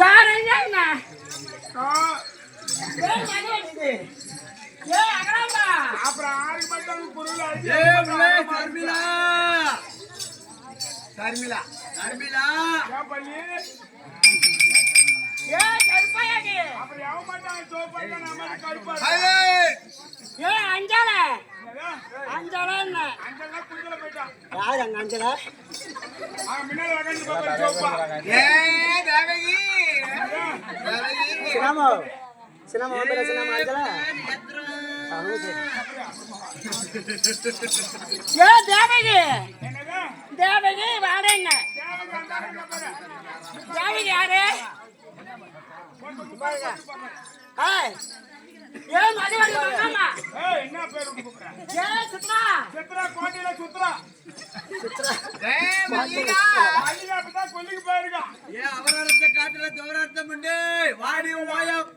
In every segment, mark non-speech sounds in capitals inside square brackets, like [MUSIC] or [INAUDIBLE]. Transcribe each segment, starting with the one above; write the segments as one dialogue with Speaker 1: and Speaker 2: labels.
Speaker 1: யாருங்க என்ன?
Speaker 2: அப்புறம் ஆறு மட்டும் பொருள் அடிச்சு
Speaker 3: ஏ முல்லை சர்மிளா
Speaker 1: ஏய் கருப்பாயாடி
Speaker 2: அப்புறம் எவன் மாட்டான் சோப்பாங்க நம்ம கருப்பா
Speaker 1: ஏய் அஞ்சால. அஞ்சால என்ன?
Speaker 2: அங்கெல்லாம் குஞ்சல போயிட்டான்
Speaker 1: யார் அங்க அஞ்சால?
Speaker 2: அவன் முன்னாடி உக்காந்து பாப்பா சோப்பா.
Speaker 3: ஏ தேவகி! தேவகி!
Speaker 1: அஞ்சால? ஏ வாடங்க. தேவகி யாரு ஏய் ஏ மதுவடி மங்கம்மா
Speaker 2: ஏய், என்ன பேர்
Speaker 1: சித்ரா
Speaker 2: கோட்டையில சுத்ரா கொல்லிக்கு போயிருக்கான்
Speaker 3: ஏ அவரத்த காட்டுல தவறார்த்தம் உண்டு வாடி வாயம்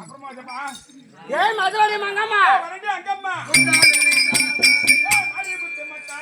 Speaker 2: அப்புறமா சப்பா
Speaker 1: ஏ மதுவடி மங்கம்மா.
Speaker 2: அங்கம்மா முத்து மத்தா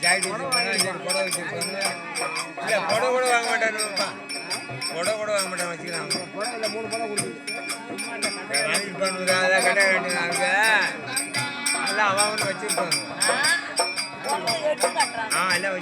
Speaker 4: ஜாக்கெட் வச்சிருக்கேன் புடவை வச்சிருக்காங்க இல்லை புடவை கூட வாங்க மாட்டானுப்பா புடவை கூட வாங்க மாட்டான் வச்சுக்கிறான் அதான் கடை எல்லாம் அவன் ஆ எல்லாம்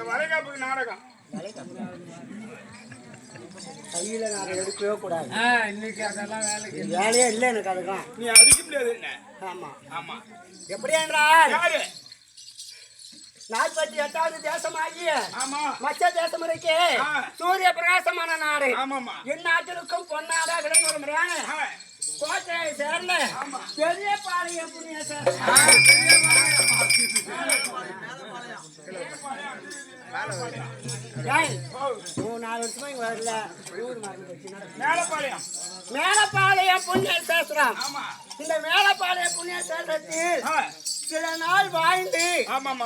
Speaker 2: இந்த வளைகாப்புக்கு நாடகம்.
Speaker 1: கையில நான் எடுக்கவே கூடாது.
Speaker 2: இன்னைக்கு அதெல்லாம் வேலைக்கு
Speaker 1: வேலையே இல்லை எனக்கு அதுக்கும்.
Speaker 2: நீ அடிக்க முடியாது என்ன?
Speaker 1: ஆமா.
Speaker 2: ஆமா.
Speaker 1: எப்படி என்றால்
Speaker 2: யாரு?
Speaker 1: நாற்பத்தி எட்டாவது தேசமாகிய
Speaker 2: ஆமா.
Speaker 1: மச்ச தேசம் இருக்கே. சூரிய பிரகாசமான நாடு.
Speaker 2: ஆமாமா
Speaker 1: இந்நாட்டிற்கும் பொன்னாடா விளங்குற முறையான
Speaker 2: ஆ,
Speaker 1: கோட்டையை சேர்ந்த பெரிய பாளையம் புண்ணியசர். ஏய், மூணு நாலு வருஷமா இங்க வரல.
Speaker 2: மேலப்பாளையம்
Speaker 1: மேலப்பாளையம் புண்ணிய சேஸ்திரம்
Speaker 2: ஆமா
Speaker 1: இந்த மேலப்பாளையம் புண்ணிய சேஸ்திரத்தில் சில நாள் வாழ்ந்து.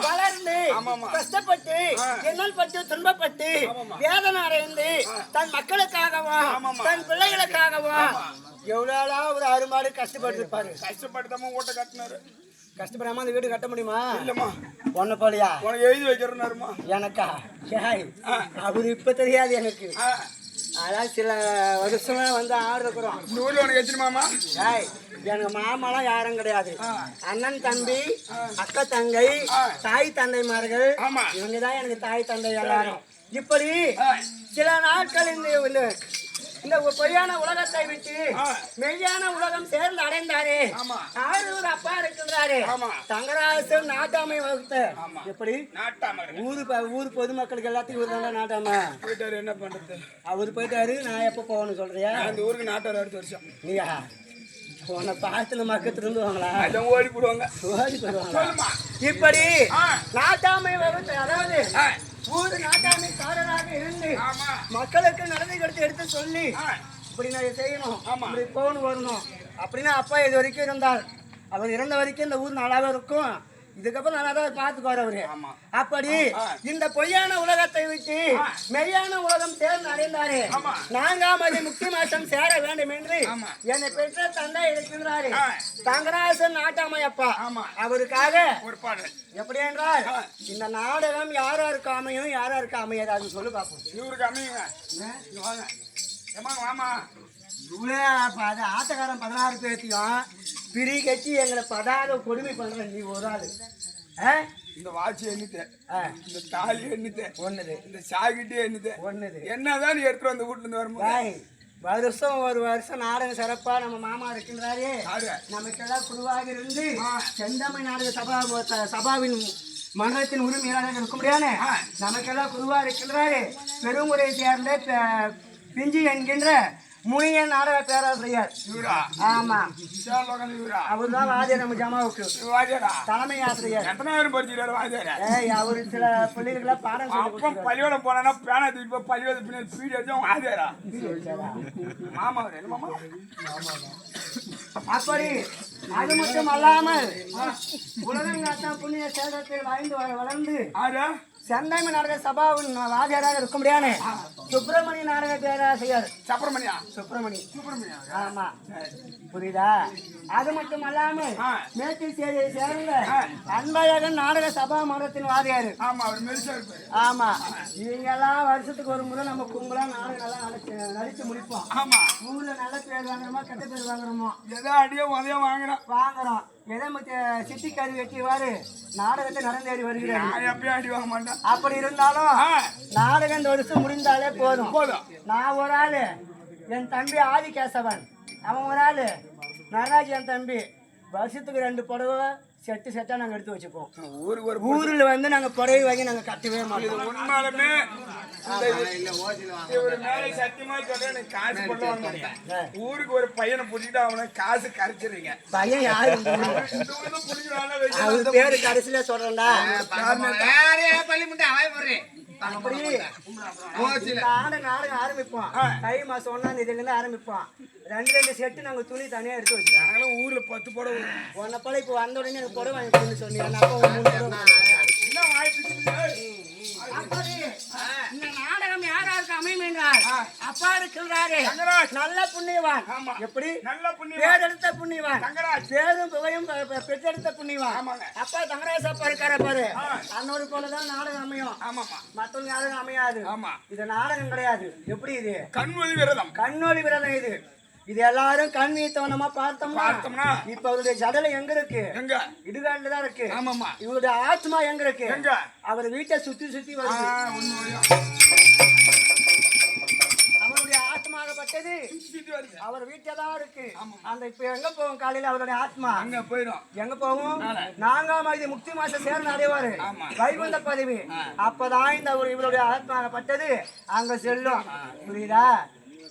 Speaker 1: வளர்ந்து. கஷ்டப்பட்டு. இன்னல் பட்டு துன்பப்பட்டு. வேதனை அடைந்து தன் மக்களுக்காகவும்
Speaker 2: ஆமாம்மா.
Speaker 1: தன் பிள்ளைகளுக்காகவும் எவ்வளோ ஒரு அருமாடு கஷ்டப்பட்டு இருப்பாரு
Speaker 2: கஷ்டப்பட்டுதாம்மா ஓட்ட கட்டினாரு
Speaker 1: கஷ்டப்படாம அந்த வீடு கட்ட முடியுமா?
Speaker 2: இல்லம்மா.
Speaker 1: ஒன்ன போலியா?
Speaker 2: உனக்கு எழுதி வைக்கிறேன்னாருமா
Speaker 1: எனக்கா? ஏய், அவரு இப்ப தெரியாது எனக்கு. அதான் சில வருஷமா வந்து ஆடு இருக்கிறோம்
Speaker 2: ஊர்ல உனக்கு எத்தனைமாமா
Speaker 1: ஏய், எனக்கு மாமாலாம் யாரும் கிடையாது. அண்ணன் தம்பி அக்கா தங்கை. தாய் தந்தைமார்கள். இவங்க தான் எனக்கு தாய் தந்தை எல்லாரும். இப்படி. சில நாட்கள் இந்த இந்த- பொய்யான உலகத்தை விட்டு. மெய்யான உலகம் சேர்ந்து அடைந்தாரே. ஆரூர் அப்பா இருக்கின்றாரே. தங்கராசன் நாட்டாமை வகுத்த. எப்படி? ஊரு ஊர் பொதுமக்களுக்கு எல்லாத்தையும் இவர் தானே நாட்டாம?
Speaker 2: போயிட்டாரு என்ன பண்றது?
Speaker 1: அவர் போயிட்டாரு நான் எப்போ போகணும் சொல்றியா?
Speaker 2: இந்த ஊருக்கு நாட்டார் அடுத்த வருஷம்.
Speaker 1: நீயா? உன்னை பார்த்துல மக்கத்துல இருந்து வாங்களா
Speaker 2: அதான் ஓடி போடுவாங்க.
Speaker 1: ஓடி போடுவாங்களா?
Speaker 2: சொல்லுமா
Speaker 1: இப்படி. நாட்டாமை வகுத்து அதாவது ஊர் நாட்டாமைக்காரராக இருந்து
Speaker 2: ஆமா.
Speaker 1: மக்களுக்கு நடந்து கொடுத்து எடுத்து சொல்லி இப்படி நான் செய்யணும். இப்படி போகணும் வரணும். அப்படின்னு அப்பா இது வரைக்கும் இருந்தார். அவர் இறந்த வரைக்கும் இந்த ஊர் நல்லாவே இருக்கும். இதுக்கப்புறம் நல்லா தான் பார்த்துக்குவார் அவரு. அப்படி. இந்த பொய்யான உலகத்தை விட்டு மெய்யான உலகம் சேர்ந்து அடைந்தாரு. அது முக்தி மாசம் சேர வேண்டும் என்று. என்னை பெற்ற தந்தை இருக்கின்றாரு. தங்கராசன் நாட்டாமையப்பா. அவருக்காக
Speaker 2: ஒரு பாடல்
Speaker 1: எப்படி என்றால். இந்த நாடகம் யாரா இருக்கு அமையும் யாரா இருக்கு அமையாது? அது சொல்லு பார்ப்போம்
Speaker 2: இவருக்கு அமையுங்க. வாங்க. ஏமாங்க வாமா
Speaker 1: இவ்வளோ அது ஆட்டக்காரன் பதினாறு பேர்த்தையும் பிரி கட்டி எங்களை பதாத கொடுமை பண்ற நீ ஒரு ஆளு?
Speaker 2: இந்த வாட்சி எண்ணித்தேன்
Speaker 1: ஆ,
Speaker 2: இந்த தாலி எண்ணித்தேன்
Speaker 1: ஒண்ணுது.
Speaker 2: இந்த சாகிட்டே எண்ணித்தேன்
Speaker 1: ஒண்ணுது.
Speaker 2: என்னதான் நீ எடுத்துட்டு வந்த வீட்டுல இருந்து வரும்போது?
Speaker 1: வருஷம் ஒரு வருஷம் நாடகம் சிறப்பா நம்ம மாமா இருக்கின்றாரு.
Speaker 2: யாரு?
Speaker 1: நமக்கெல்லாம் குருவாக இருந்து
Speaker 2: ஆ.
Speaker 1: செந்தமிழ் நாடக சபா சபாவின் மன்றத்தின் உரிமையாளராக இருக்க முடியாது நமக்கெல்லாம் குருவா இருக்கின்றாரு. பெருங்குறை சேர்ந்த பிஞ்சி என்கின்ற முனியன் நாடக பேராசிரியர். ஆமா. அவர் தான் வாதிய நம்ம ஜமாவுக்கு. தலைமை ஆசிரியர்.
Speaker 2: எத்தனை பேரும் படிச்சுக்கிறாரு வாஜரா
Speaker 1: ஏய் அவரு சில பிள்ளைகளை பாடம்
Speaker 2: அப்ப பள்ளியோடம் போனா பேனா போய் பள்ளியோட பின்னாடி பீடி வச்சோம் வாஜரா
Speaker 1: கொடுத்திருக்காரு.
Speaker 2: மாமா மாமா?
Speaker 1: அப்படி அது மட்டும் அல்லாமல் உலகங்காத்தான் புண்ணிய சேதத்தில் வாழ்ந்து வளர்ந்து
Speaker 2: ஆரா
Speaker 1: செந்தமிழ் நாடக சபாவின் வாதியாராக இருக்க முடியாது சுப்பிரமணிய நாடக பேராசிரியர்
Speaker 2: சப்பரமணியா
Speaker 1: சுப்பிரமணி.
Speaker 2: சுப்பிரமணியா?
Speaker 1: ஆமா. புரியுதா? அது மட்டும்
Speaker 2: ஆ.
Speaker 1: மேற்கு சேரியை சேர்ந்த. அன்பழகன் நாடக சபா மன்றத்தின் வாதியாரு
Speaker 2: ஆமா அவர்
Speaker 1: ஆமா. இவங்க எல்லாம் வருஷத்துக்கு ஒரு முறை நம்ம கும்பலா நாடகம் எல்லாம் நடிச்சு நடிச்சு முடிப்போம்.
Speaker 2: ஆமா.
Speaker 1: ஊர்ல நல்ல பேர் வாங்குறோமோ கெட்ட பேர் வாங்குறோமோ?
Speaker 2: ஏதோ அடியோ உதயம் வாங்கினான்
Speaker 1: வாங்குறோம். எதை மத்த சிட்டி கறி வெட்டிவாரு நாடகத்தை நடந்தேறி வருகிறாரு
Speaker 2: எப்பயும் அடி வாங்க மாட்டேன்.
Speaker 1: அப்படி இருந்தாலும் நாடகம் இந்த வருஷம் முடிந்தாலே போதும்.
Speaker 2: போதும்.
Speaker 1: நான் ஒரு ஆளு என் தம்பி ஆதிகேசவன். அவன் ஒரு ஆளு. நடராஜ் என் தம்பி. வருஷத்துக்கு ரெண்டு புடவை செட்டு செட்டா நாங்க எடுத்து வச்சுப்போம்.
Speaker 2: ஊருக்கு ஒரு
Speaker 1: ஊர்ல வந்து நாங்க புடவை வாங்கி நாங்க கட்டவே
Speaker 2: இது
Speaker 1: மாட்டோம்.
Speaker 2: உண்மையாலுமே இவரு மேல சத்தியமா சொல்றேன் காசு ஊருக்கு ஒரு பையனை புடிச்சிட்டு அவனை காசு கரைச்சிருங்க
Speaker 1: பையன் யாரு? அவர் பேரு கடைசியில சொல்றேன்டா. அப்படி இந்த ஆண்டு நாடகம் ஆரம்பிப்போம். தை மாசம் ஒன்னாம் தேதியில இருந்து ஆரம்பிப்போம். ரெண்டு ரெண்டு செட்டு நாங்க துணி தனியா எடுத்து வச்சுக்கோம்
Speaker 2: ஊர்ல பத்து புடவை
Speaker 1: உன்னை போல இப்போ வந்த உடனே எனக்கு புடவை வாங்கி சொன்னீங்க அப்போ மூணு புடவை இந்த நாடகம் யாராருக்கு அமையும் என்றால் அப்பா இருக்கிறாரு. நல்ல புண்ணியவான்.
Speaker 2: ஆமா.
Speaker 1: எப்படி?
Speaker 2: நல்ல புண்ணியம்
Speaker 1: பேரெடுத்த புண்ணியவான். பேரும் புகையும் பெற்றெடுத்த புண்ணியவான். அப்பா தங்கராஜ் அப்பா இருக்கார பாரு. அன்னோடு போலதான் நாடகம் அமையும். மத்தவங்க யாரும் அமையாது.
Speaker 2: ஆமா.
Speaker 1: இது நாடகம் கிடையாது. எப்படி இது?
Speaker 2: கண்மொழி விரதம்.
Speaker 1: கண்ணொளி விரதம் இது. இது எல்லாரும் கண் வீத்தவனமா பார்த்தோம்னா
Speaker 2: பார்த்தோம்னா?
Speaker 1: இப்ப அவருடைய ஜடலை எங்க இருக்கு?
Speaker 2: எங்க?
Speaker 1: இடுகாட்டுல தான் இருக்கு.
Speaker 2: ஆமாமா
Speaker 1: இவருடைய ஆத்மா எங்க இருக்கு?
Speaker 2: எங்க?
Speaker 1: அவர் வீட்டை சுத்தி சுத்தி வருது. அவருடைய ஆத்மாகப்பட்டது. அவர் வீட்டில தான் இருக்கு. அந்த இப்ப எங்க போகும் காலையில அவருடைய ஆத்மா?
Speaker 2: அங்க போயிடும்.
Speaker 1: எங்க போகும் நான்காம் இது முக்தி மாசம் சேர்ந்து அடைவாரு. வைகுண்ட பதவி. அப்பதான் இந்த இவருடைய ஆத்மாகப்பட்டது. அங்க செல்லும். புரியுதா?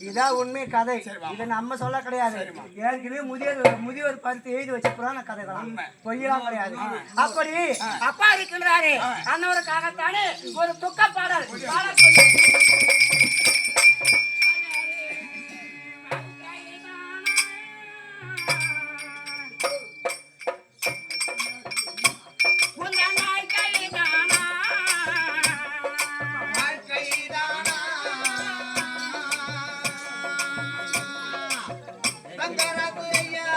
Speaker 1: இதான் உண்மை கதை. இதை நம்ம சொல்ல கிடையாது. ஏற்கனவே முதியோர் முதியோர் பருத்து எழுதி வச்ச புராண கதை தான் பொய்யெல்லாம் கிடையாது. அப்படி அப்பா இருக்கின்றாரு. அன்னவருக்காகத்தானே ஒரு துக்க பாடல் பாடல் బంగారాకు అయ్యా.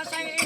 Speaker 1: ください。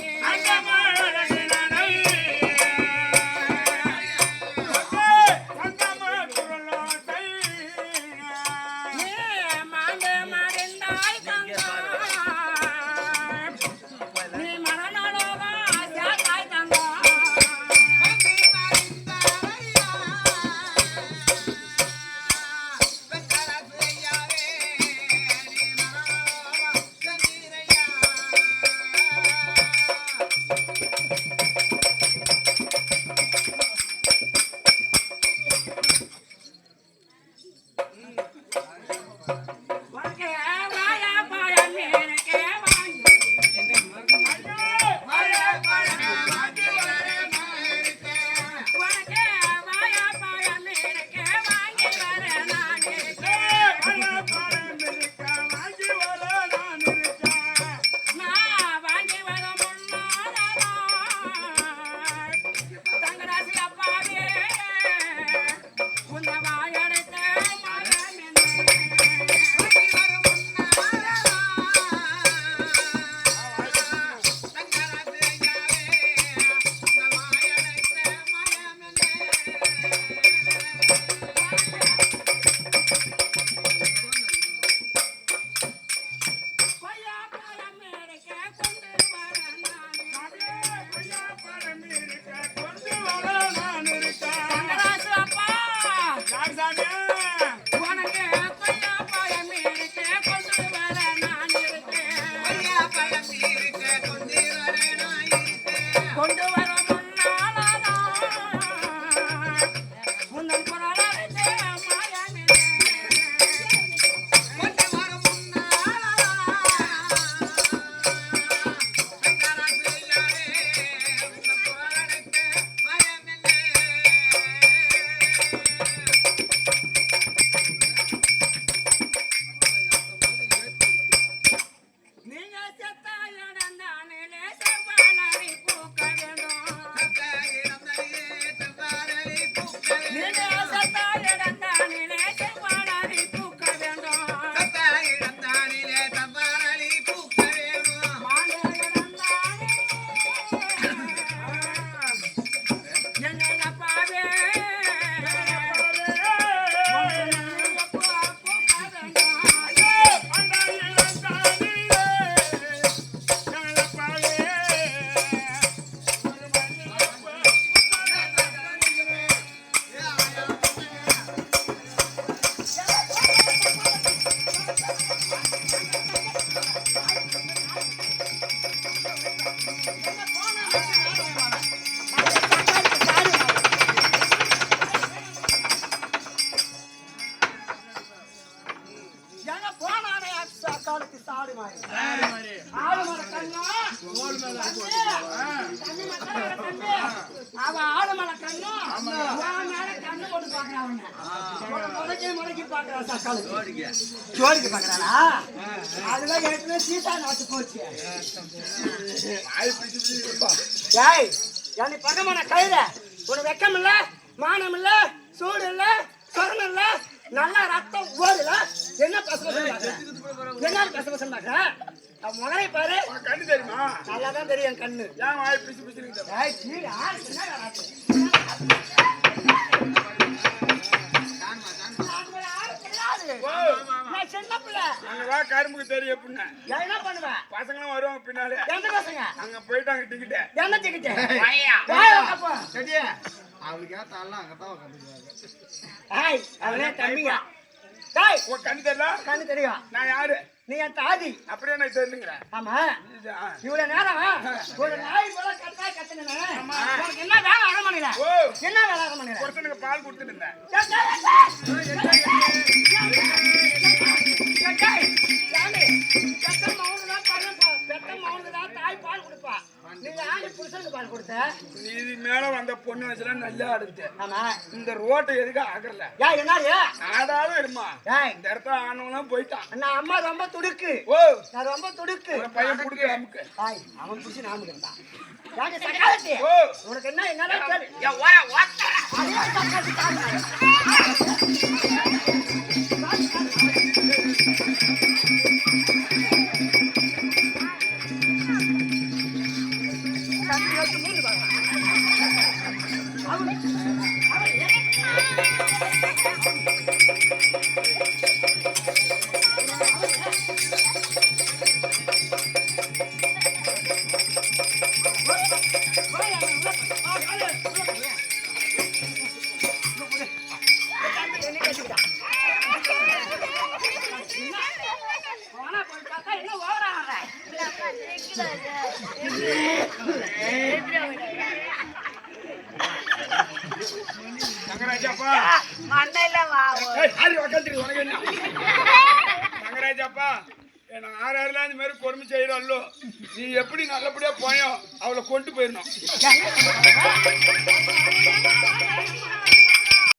Speaker 1: அக்காலுக்கு சாடு மாதிரி. ஆடு மேல கண்ணா. அவன் ஆடு மேல கண்ணு. மேல கண்ணு போட்டு பாக்குறான். முறைக்கி முறைக்கி பாக்குறான் சக்காலுக்கு ஜோடிக்கு. பாக்குறானா அதுதான் ஏற்கனவே சீசா நாட்டு போச்சு. ஏய் என்னை பகமான கையில உனக்கு வெக்கம் இல்ல மானம் இல்ல சூடு இல்ல சொரணம் இல்ல. நல்லா ரத்தம் ஓடுல என்ன பசங்க என்ன பசங்க பாக்குற அவன் முகரை பாரு.
Speaker 2: கண்ணு தெரியுமா?
Speaker 1: நல்லா தான் தெரியும் என் கண்ணு.
Speaker 2: ஏன் வாய் பிசு பிசு
Speaker 1: கிடையாது. நான் சின்ன பிள்ளை.
Speaker 2: அங்க வா கரும்புக்கு தெரியும் எப்படின்னு
Speaker 1: நான் என்ன பண்ணுவேன்
Speaker 2: பசங்களும் வருவாங்க பின்னாலே.
Speaker 1: எந்த பசங்க?
Speaker 2: அங்க போயிட்டாங்க
Speaker 1: என்ன டிக்கெட்டு
Speaker 3: வாயா.
Speaker 1: வாயா, அப்பா.
Speaker 3: அவளுக்கு ஏத்தாலாம் அங்கதான் உட்காந்துக்குவாங்க
Speaker 1: ஏய், அவனே தம்பிங்க டேய்,
Speaker 2: உன் கண்ணு தெரியல
Speaker 1: கண்ணு தெரியும்.
Speaker 2: நான் யாரு?
Speaker 1: நீ என் தாதி.
Speaker 2: அப்படியே எனக்கு தெரிஞ்சுங்கிறேன்
Speaker 1: ஆமா. இவ்வளவு நேரம் ஒரு நாய் போல கத்தா கத்துனே உனக்கு என்ன வேலை அரமணில
Speaker 2: ஓ.
Speaker 1: என்ன வேலை அரமணில
Speaker 2: ஒருத்தனுக்கு பால் கொடுத்துட்டு இருந்தேன்.
Speaker 1: ஆண்டு புருஷனுக்கு பால் கொடுத்த.
Speaker 2: நீதி மேல வந்த பொண்ணு வச்சுலாம் நல்லா ஆடுது
Speaker 1: ஆமா.
Speaker 2: இந்த ரோட்டை எதுக்கு ஆகல
Speaker 1: யா என்னது
Speaker 2: ஆடாலும் இருமா
Speaker 1: ஏய்.
Speaker 2: இந்த இடத்துல ஆனவங்களாம் போயிட்டான்.
Speaker 1: நான் அம்மா ரொம்ப துடுக்கு.
Speaker 2: ஓ.
Speaker 1: நான் ரொம்ப துடுக்கு.
Speaker 2: பையன் கொடுக்க நமக்கு
Speaker 1: ஆய் அவன் புடிச்சு நாம இருந்தான் யாரு சக்காலத்தி?
Speaker 2: ஓ.
Speaker 1: உனக்கு என்ன என்னடா கேளு.
Speaker 3: ஓட்ட.
Speaker 1: கொண்டு போயிடணும். [LAUGHS]